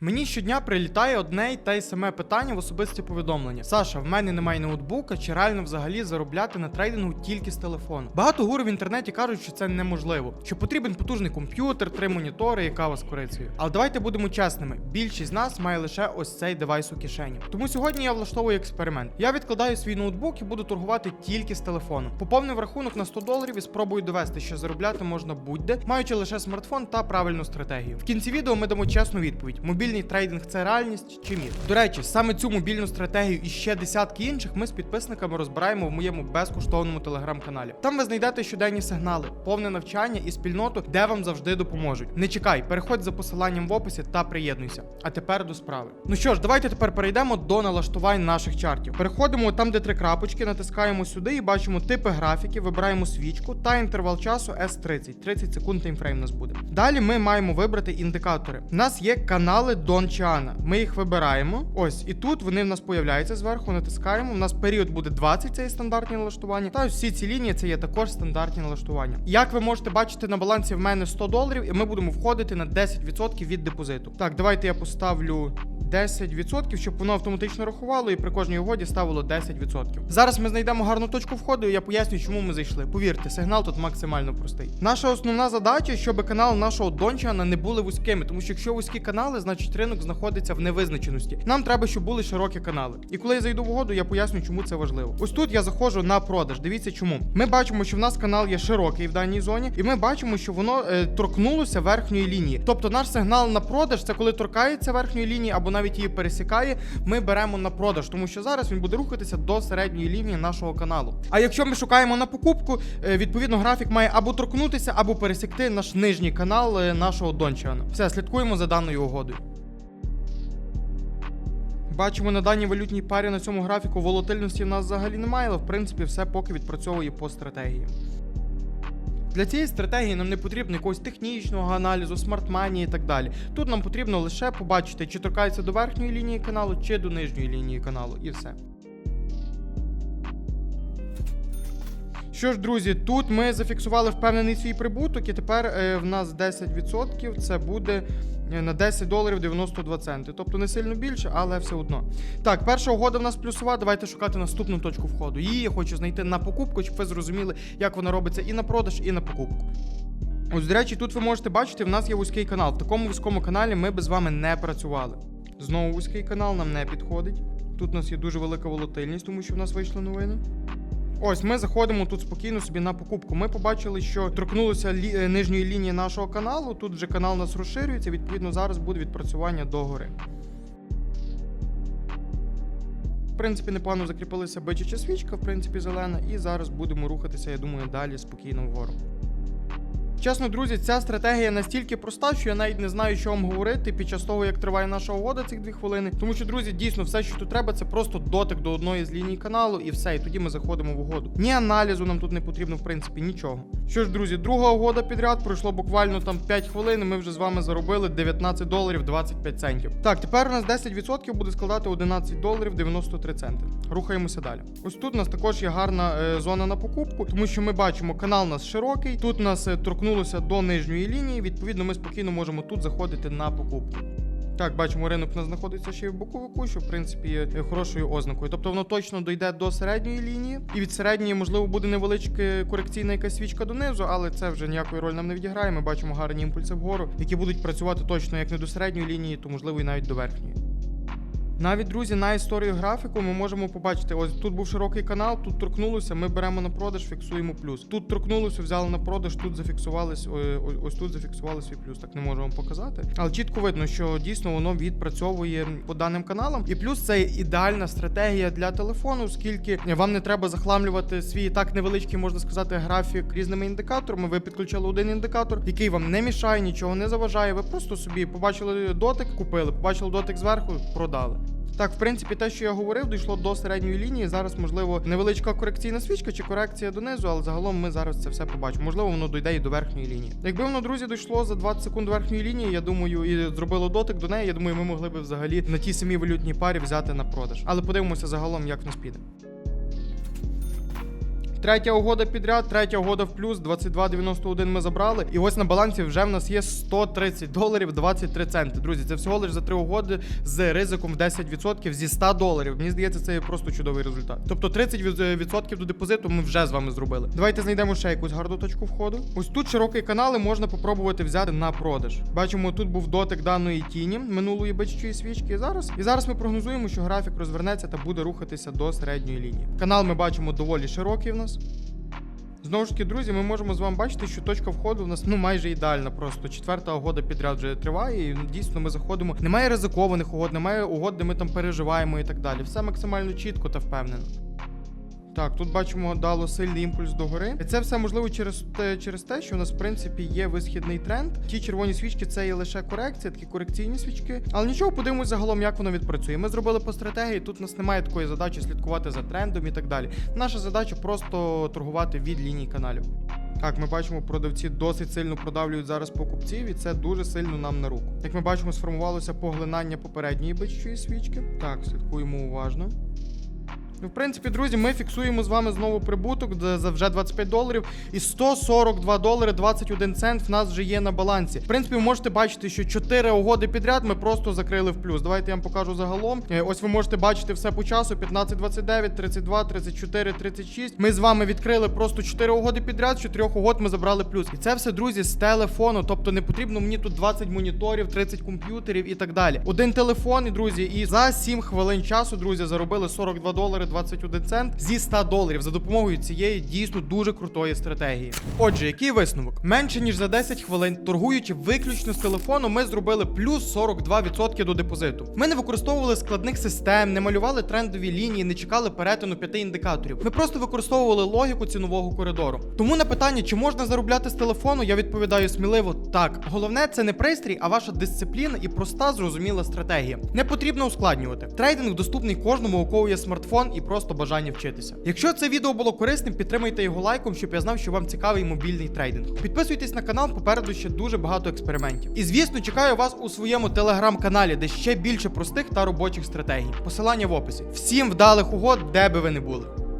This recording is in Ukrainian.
Мені щодня прилітає одне й те й саме питання в особисті повідомлення. Саша, в мене немає ноутбука, чи реально взагалі заробляти на трейдингу тільки з телефону. Багато гуру в інтернеті кажуть, що це неможливо, що потрібен потужний комп'ютер, три монітори і кава з корицею. Але давайте будемо чесними: більшість з нас має лише ось цей девайс у кишені. Тому сьогодні я влаштовую експеримент. Я відкладаю свій ноутбук і буду торгувати тільки з телефону. Поповнив рахунок на 100 доларів і спробую довести, що заробляти можна будь-де, маючи лише смартфон та правильну стратегію. В кінці відео ми дамо чесну відповідь: мобільний трейдинг це реальність чи міф. До речі, саме цю мобільну стратегію і ще десятки інших ми з підписниками розбираємо в моєму безкоштовному телеграм-каналі. Там ви знайдете щоденні сигнали, повне навчання і спільноту, де вам завжди допоможуть. Не чекай, переходь за посиланням в описі та приєднуйся. А тепер до справи. Ну що ж, давайте тепер перейдемо до налаштувань наших чартів. Переходимо там, де три крапочки, натискаємо сюди і бачимо типи графіки, вибираємо свічку та інтервал часу S30. 30 секунд таймфрейм у нас буде. Далі ми маємо вибрати індикатори. У нас є канали Дон Чана. Ми їх вибираємо. Ось, і тут вони в нас появляються зверху. Натискаємо. У нас період буде 20, це є стандартні налаштування. Та всі ці лінії це є також стандартні налаштування. Як ви можете бачити на балансі в мене 100 доларів, і ми будемо входити на 10% від депозиту. Так, давайте я поставлю. 10%, щоб воно автоматично рахувало і при кожній угоді ставило 10%. Зараз ми знайдемо гарну точку входу, і я поясню, чому ми зайшли. Повірте, сигнал тут максимально простий. Наша основна задача, щоб канал нашого Дончана не були вузькими, тому що якщо вузькі канали, значить ринок знаходиться в невизначеності. Нам треба, щоб були широкі канали. І коли я зайду в угоду, я поясню, чому це важливо. Ось тут я заходжу на продаж. Дивіться, чому. Ми бачимо, що в нас канал є широкий в даній зоні, і ми бачимо, що воно е, торкнулося верхньої лінії. Тобто наш сигнал на продаж це коли торкається верхньої лінії або навіть її пересікає, ми беремо на продаж, тому що зараз він буде рухатися до середньої лінії нашого каналу. А якщо ми шукаємо на покупку, е, відповідно графік має або торкнутися, або пересікти наш нижній канал е, нашого Дончана. Все, слідкуємо за даною угодою. Бачимо на даній валютній парі на цьому графіку волатильності в нас взагалі немає, але в принципі все поки відпрацьовує по стратегії. Для цієї стратегії нам не потрібно якогось технічного аналізу, смартманії і так далі. Тут нам потрібно лише побачити, чи торкається до верхньої лінії каналу, чи до нижньої лінії каналу, і все. Що ж, друзі, тут ми зафіксували впевнений свій прибуток, і тепер е, в нас 10% це буде на 10 доларів 92 центи. Тобто не сильно більше, але все одно. Так, перша угода в нас плюсова. Давайте шукати наступну точку входу. Її я хочу знайти на покупку, щоб ви зрозуміли, як вона робиться і на продаж, і на покупку. Ось, до речі, тут ви можете бачити, в нас є вузький канал. В такому вузькому каналі ми би з вами не працювали. Знову вузький канал нам не підходить. Тут у нас є дуже велика волатильність, тому що в нас вийшли новини. Ось ми заходимо тут спокійно собі на покупку. Ми побачили, що торкнулося лі... е, нижньої лінії нашого каналу. Тут вже канал нас розширюється. Відповідно, зараз буде відпрацювання догори. В принципі, непогано закріпилася бичача свічка, в принципі, зелена, і зараз будемо рухатися, я думаю, далі спокійно вгору. Чесно, друзі, ця стратегія настільки проста, що я навіть не знаю, що вам говорити під час того, як триває наша угода цих дві хвилини. Тому що, друзі, дійсно, все, що тут треба, це просто дотик до одної з ліній каналу, і все. І тоді ми заходимо в угоду. Ні аналізу нам тут не потрібно, в принципі, нічого. Що ж, друзі, друга угода підряд пройшло буквально там 5 хвилин. і Ми вже з вами заробили 19 доларів 25 центів. Так, тепер у нас 10% буде складати 11 доларів 93 центи. Рухаємося далі. Ось тут у нас також є гарна е, зона на покупку, тому що ми бачимо, канал у нас широкий. Тут у нас е, торкнулося до нижньої лінії. Відповідно, ми спокійно можемо тут заходити на покупку. Так, бачимо, ринок у нас знаходиться ще й в боковику, що в принципі є е, хорошою ознакою. Тобто воно точно дойде до середньої лінії, і від середньої, можливо, буде невеличка корекційна якась свічка донизу, але це вже ніякої ролі нам не відіграє. Ми бачимо гарні імпульси вгору, які будуть працювати точно як не до середньої лінії, то можливо і навіть до верхньої. Навіть друзі, на історію графіку ми можемо побачити, ось тут був широкий канал, тут торкнулося, ми беремо на продаж, фіксуємо плюс. Тут торкнулося, взяли на продаж, тут зафіксувались, о- о- ось тут зафіксували свій плюс. Так не вам показати. Але чітко видно, що дійсно воно відпрацьовує по даним каналам. І плюс це ідеальна стратегія для телефону, оскільки вам не треба захламлювати свій так невеличкий, можна сказати, графік різними індикаторами. Ви підключили один індикатор, який вам не мішає, нічого не заважає. Ви просто собі побачили дотик, купили, побачили дотик зверху, продали. Так, в принципі, те, що я говорив, дійшло до середньої лінії. Зараз, можливо, невеличка корекційна свічка чи корекція донизу, але загалом ми зараз це все побачимо. Можливо, воно дойде і до верхньої лінії. Якби воно, друзі, дійшло за 20 секунд до верхньої лінії, я думаю, і зробило дотик до неї. Я думаю, ми могли би взагалі на тій самій валютній парі взяти на продаж. Але подивимося загалом, як в нас піде. Третя угода підряд, третя угода в плюс, 22,91 ми забрали. І ось на балансі вже в нас є 130 доларів 23 центи. Друзі, це всього лише за три угоди з ризиком в 10% зі 100 доларів. Мені здається, це є просто чудовий результат. Тобто 30% до депозиту ми вже з вами зробили. Давайте знайдемо ще якусь гарну точку входу. Ось тут широкий канал і можна попробувати взяти на продаж. Бачимо, тут був дотик даної тіні минулої биччої свічки. І зараз і зараз ми прогнозуємо, що графік розвернеться та буде рухатися до середньої лінії. Канал ми бачимо доволі широкий в нас. Знову ж таки, друзі, ми можемо з вами бачити, що точка входу в нас ну майже ідеальна. Просто четверта угода підряд вже триває, і дійсно ми заходимо. Немає ризикованих угод, немає угод, де ми там переживаємо і так далі. Все максимально чітко та впевнено. Так, тут бачимо, дало сильний імпульс догори. І це все можливо через те, через те, що у нас в принципі є висхідний тренд. Ті червоні свічки це є лише корекція, такі корекційні свічки. Але нічого, подивимось загалом, як воно відпрацює. Ми зробили по стратегії. Тут у нас немає такої задачі слідкувати за трендом і так далі. Наша задача просто торгувати від ліній каналів. Так, ми бачимо, продавці досить сильно продавлюють зараз покупців, і це дуже сильно нам на руку. Як ми бачимо, сформувалося поглинання попередньої биччої свічки. Так, слідкуємо уважно. Ну, в принципі, друзі, ми фіксуємо з вами знову прибуток за вже 25 доларів і 142 долари 21 цент в нас вже є на балансі. В принципі, ви можете бачити, що 4 угоди підряд ми просто закрили в плюс. Давайте я вам покажу загалом. Е, Ось ви можете бачити все по часу: 15, 29, 32, 34, 36. Ми з вами відкрили просто 4 угоди підряд, з 4 угод ми забрали плюс. І це все, друзі, з телефону. Тобто не потрібно мені тут 20 моніторів, 30 комп'ютерів і так далі. Один телефон, і друзі, і за 7 хвилин часу, друзі, заробили 42 долари 21 цент зі 100 доларів за допомогою цієї дійсно дуже крутої стратегії. Отже, який висновок? Менше ніж за 10 хвилин, торгуючи виключно з телефону, ми зробили плюс 42% до депозиту. Ми не використовували складних систем, не малювали трендові лінії, не чекали перетину п'яти індикаторів. Ми просто використовували логіку цінового коридору. Тому на питання, чи можна заробляти з телефону, я відповідаю сміливо так. Головне це не пристрій, а ваша дисципліна і проста зрозуміла стратегія. Не потрібно ускладнювати. Трейдинг доступний кожному, у кого є смартфон і просто бажання вчитися. Якщо це відео було корисним, підтримайте його лайком, щоб я знав, що вам цікавий мобільний трейдинг. Підписуйтесь на канал, попереду ще дуже багато експериментів. І звісно, чекаю вас у своєму телеграм-каналі, де ще більше простих та робочих стратегій. Посилання в описі. Всім вдалих угод, де би ви не були.